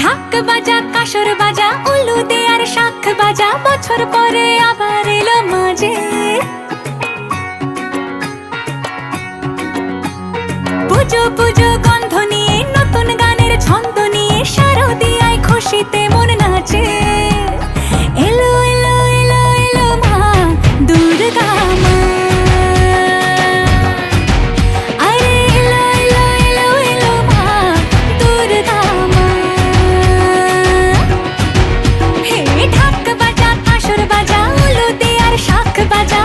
ঢাক বাজা, কাসর বাজা উলু দে আর শাখ বাজা, বছর পরে আবার এলো মাঝে। পুজো পুজো, গন্ধ নিয়ে 빠져